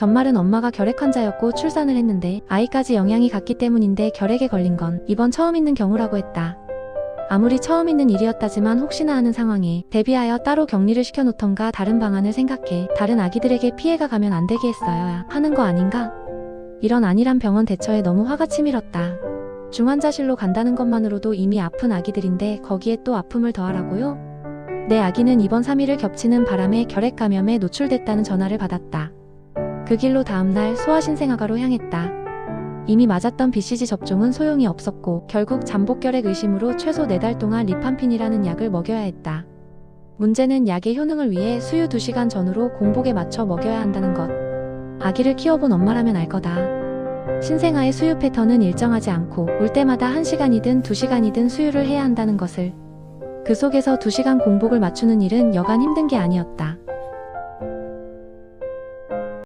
전말은 엄마가 결핵 환자였고 출산을 했는데 아이까지 영향이 갔기 때문인데 결핵에 걸린 건 이번 처음 있는 경우라고 했다. 아무리 처음 있는 일이었다지만 혹시나 하는 상황에 대비하여 따로 격리를 시켜놓던가 다른 방안을 생각해 다른 아기들에게 피해가 가면 안 되게 했어야 하는 거 아닌가? 이런 안일한 병원 대처에 너무 화가 치밀었다. 중환자실로 간다는 것만으로도 이미 아픈 아기들인데 거기에 또 아픔을 더하라고요? 내 아기는 이번 3일을 겹치는 바람에 결핵 감염에 노출됐다는 전화를 받았다. 그 길로 다음날 소아신생아가로 향했다. 이미 맞았던 BCG 접종은 소용이 없었고 결국 잠복결핵 의심으로 최소 4달 동안 리판핀이라는 약을 먹여야 했다. 문제는 약의 효능을 위해 수유 2시간 전후로 공복에 맞춰 먹여야 한다는 것. 아기를 키워본 엄마라면 알 거다. 신생아의 수유 패턴은 일정하지 않고 울 때마다 1시간이든 2시간이든 수유를 해야 한다는 것을. 그 속에서 2시간 공복을 맞추는 일은 여간 힘든 게 아니었다.